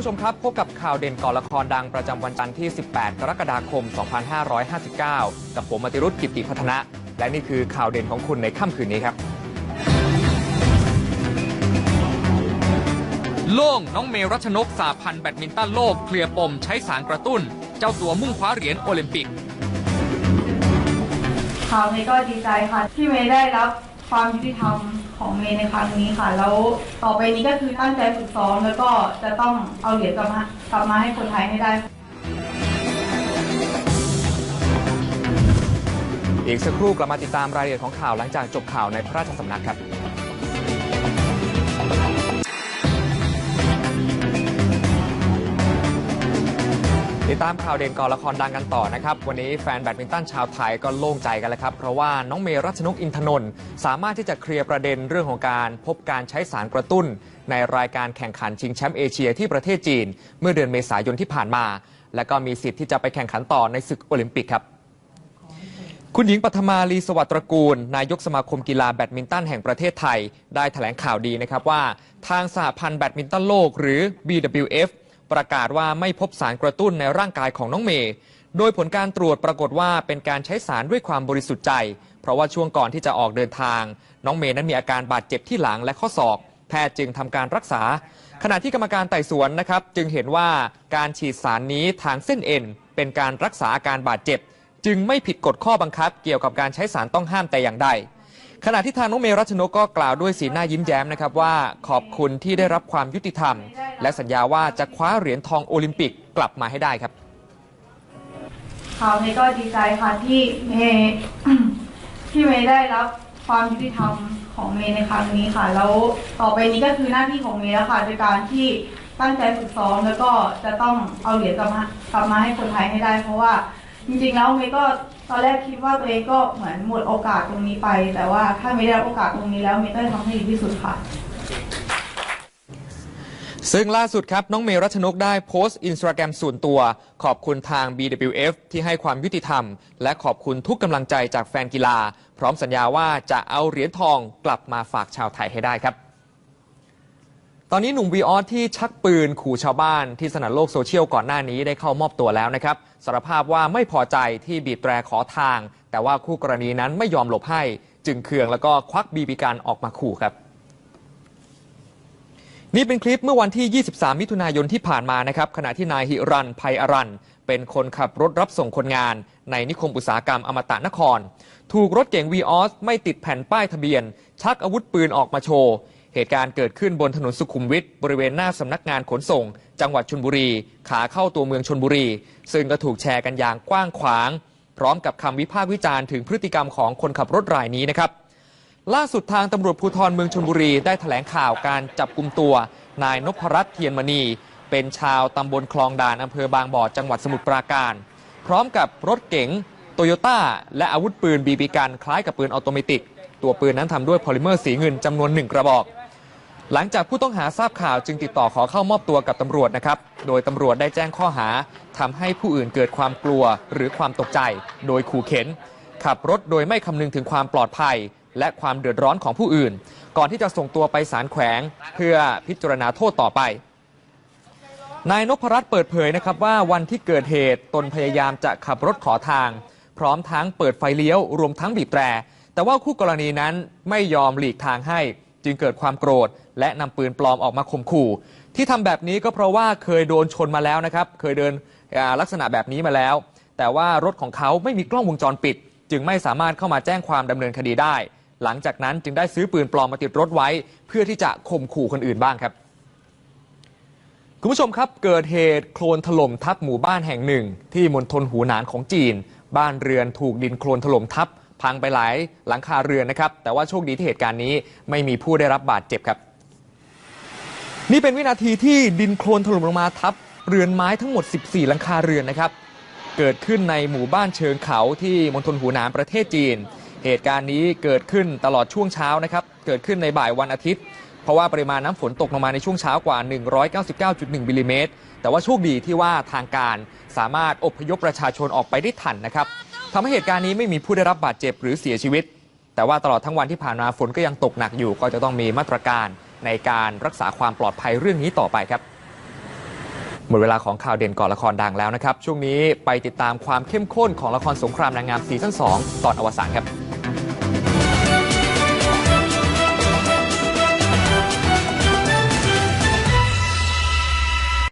ผู้ชมครับพบกับข่าวเด่นก่อนละครดังประจำวันจันทร์ที่ 18 กรกฎาคม 2559 กับผมมติรุธกิติพัฒนะ และนี่คือข่าวเด่นของคุณในค่ำคืนนี้ครับ โล่งน้องเมรัชนกสาพันธ์แบดมินตันโลกเคลียร์ปมใช้สารกระตุ้น เจ้าตัวมุ่งคว้าเหรียญโอลิมปิกค่ะเมย์ก็ดีใจค่ะที่เมย์ได้รับความยุติธรรม ของเมย์ในครั้งนี้ค่ะ แล้วต่อไปนี้ก็คือตั้งใจฝึกซ้อมแล้วก็จะต้องเอาเหรียญกลับมากลับมาให้คนไทยให้ได้ อีกสักครู่กลับมาติดตามรายละเอียดของข่าวหลังจากจบข่าวในพระราชสำนักครับ ติดตามข่าวเด่นก่อนละครดังกันต่อนะครับ วันนี้แฟนแบดมินตันชาวไทยก็โล่งใจกันแล้วครับ เพราะว่าน้องเมรัชนกอินทนนท์สามารถที่จะเคลียร์ประเด็นเรื่องของการพบการใช้สารกระตุ้น ในรายการแข่งขันชิงแชมป์เอเชียที่ประเทศจีน เมื่อเดือนเมษายนที่ผ่านมา และก็มีสิทธิ์ที่จะไปแข่งขันต่อในศึกโอลิมปิกครับคุณหญิงปัทมาลีสวัสดิ์ตระกูล นายกสมาคมกีฬาแบดมินตันแห่งประเทศไทย ได้แถลงข่าวดีนะครับว่า ทางสหพันธ์แบดมินตันโลกหรือ BWF ประกาศว่าไม่พบสารกระตุ้นในร่างกายของน้องเมย์ โดยผลการตรวจปรากฏว่าเป็นการใช้สารด้วยความบริสุทธิ์ใจ เพราะว่าช่วงก่อนที่จะออกเดินทาง น้องเมย์นั้นมีอาการบาดเจ็บที่หลังและข้อศอก แพทย์จึงทำการรักษา ขณะที่กรรมการไต่สวนนะครับจึงเห็นว่าการฉีดสารนี้ทางเส้นเอ็นเป็นการรักษาอาการบาดเจ็บ จึงไม่ผิดกฎข้อบังคับ เกี่ยวกับการใช้สารต้องห้ามแต่อย่างใด ขณะที่ทางน้องเมรัชนกก็กล่าวด้วยสีหน้ายิ้มแย้มนะครับว่าขอบคุณที่ได้รับความยุติธรรม และสัญญาว่าจะคว้าเหรียญทองโอลิมปิกกลับมาให้ได้ครับค่ะเมย์ก็ดีใจค่ะที่เมย์ที่เมย์ได้รับความยุติธรรมของเมย์ในครั้งนี้ค่ะ แล้วต่อไปนี้ก็คือหน้าที่ของเมย์แล้วค่ะโดยการที่ตั้งใจฝึกซ้อมแล้วก็จะต้องเอาเหรียญกลับมากลับมาให้คนไทยให้ได้ เพราะว่า จริงๆแล้วเมย์ก็ตอนแรกคิดว่าตัวเองก็เหมือนหมดโอกาสตรงนี้ไป แต่ว่าถ้าเมย์ได้รับโอกาสตรงนี้แล้วเมย์ก็จะทำให้ดีที่สุดค่ะ ซึ่งล่าสุดครับ น้องเมรัชนกได้โพสต์อินสตาแกรมส่วนตัว ขอบคุณทาง BWF ที่ให้ความยุติธรรม และขอบคุณทุกกำลังใจจากแฟนกีฬา พร้อมสัญญาว่าจะเอาเหรียญทองกลับมาฝากชาวไทยให้ได้ครับ ตอนนี้หนุ่มวีออสที่ชักปืนขู่ชาวบ้านที่สนันโลกโซเชียลก่อนหน้านี้ได้เข้ามอบตัวแล้วนะครับสารภาพว่าไม่พอใจที่บีบแตรขอทาง แต่ว่าคู่กรณีนั้นไม่ยอมหลบให้ จึงเคืองแล้วก็ควักบีบีกันออกมาขู่ครับ นี่เป็นคลิปเมื่อวันที่ 23 มิถุนายนที่ผ่านมานะครับขณะที่นายหิรันภัยอรันเป็นคนขับรถรับส่งคนงาน ในนิคมอุตสาหกรรมอมตะนคร ถูกรถเก๋งวีออสไม่ติดแผ่นป้ายทะเบียน ชักอาวุธปืนออกมาโชว์ เหตุการณ์เกิดขึ้นบนถนนสุขุมวิทบริเวณหน้าสำนักงานขนส่ง จังหวัดชนบุรี ขาเข้าตัวเมืองชนบุรี ซึ่งก็ถูกแชร์กันอย่างกว้างขวาง พร้อมกับคำวิพากษ์วิจารณ์ถึงพฤติกรรมของคนขับรถรายนี้นะครับ ล่าสุดทางตำรวจภูธรเมืองชนบุรีได้แถลงข่าวการจับกลุ่มตัว นายนพรัตน์เทียนมณี เป็นชาวตำบลคลองด่านอำเภอบางบ่อจังหวัดสมุทรปราการ พร้อมกับรถเก๋งโตโยต้าและอาวุธปืนบีบีกันคล้ายกับปืนออโตเมติก ตัวปืนนั้นทำด้วยพอลิเมอร์สีเงินจำนวนหนึ่งกระบอก หลังจากผู้ต้องหาทราบข่าวจึงติดต่อขอเข้ามอบตัวกับตำรวจนะครับ โดยตำรวจได้แจ้งข้อหาทำให้ผู้อื่นเกิดความกลัวหรือความตกใจ โดยขู่เข็น ขับรถโดยไม่คำนึงถึงความปลอดภัย และความเดือดร้อนของผู้อื่น ก่อนที่จะส่งตัวไปศาลแขวง เพื่อพิจารณาโทษต่อไปนายนพรัตน์เปิดเผยนะครับว่าวันที่เกิดเหตุตนพยายามจะขับรถขอทาง พร้อมทั้งเปิดไฟเลี้ยวรวมทั้งบีบแตร แต่ว่าคู่กรณีนั้นไม่ยอมหลีกทางให้ จึงเกิดความโกรธ และนำปืนปลอมออกมาข่มขู่ ที่ทำแบบนี้ก็เพราะว่าเคยโดนชนมาแล้วนะครับ เคยเดินอ่าลักษณะแบบนี้มาแล้ว แต่ว่ารถของเขาไม่มีกล้องวงจรปิด จึงไม่สามารถเข้ามาแจ้งความดำเนินคดีได้ หลังจากนั้นจึงได้ซื้อปืนปลอมมาติดรถไว้ เพื่อที่จะข่มขู่คนอื่นบ้างครับ คุณผู้ชมครับ เกิดเหตุโคลนถล่มทับหมู่บ้านแห่งหนึ่ง ที่มณฑลหูหนานของจีน บ้านเรือนถูกดินโคลนถล่มทับ พังไปหลายหลังคาเรือนนะครับ แต่ว่าโชคดีที่เหตุการณ์นี้ไม่มีผู้ได้รับบาดเจ็บครับ นี่เป็นวินาทีที่ดินโคลนถล่มลงมาทับเรือนไม้ทั้งหมด 14 หลังคาเรือนนะครับ เกิดขึ้นในหมู่บ้านเชิงเขาที่มณฑลหูหนานประเทศจีน เหตุการณ์นี้เกิดขึ้นตลอดช่วงเช้านะครับ เกิดขึ้นในบ่ายวันอาทิตย์ เพราะว่าปริมาณน้ำฝนตกลงมาในช่วงเช้ากว่า 199.1มิลลิเมตร แต่ว่าโชคดีที่ว่าทางการสามารถอพยพประชาชนออกไปได้ทันนะครับ ทำให้เหตุการณ์นี้ไม่มีผู้ได้รับบาดเจ็บหรือเสียชีวิต แต่ว่าตลอดทั้งวันที่ผ่านมาฝนก็ยังตกหนักอยู่ ก็จะต้องมีมาตรการในการรักษาความปลอดภัยเรื่องนี้ต่อไปครับหมดเวลาของข่าวเด่นก่อนละครดังแล้วนะครับ ช่วงนี้ไปติดตามความเข้มข้นของละครสงครามนางงามซีซั่น2ตอนอวสานครับ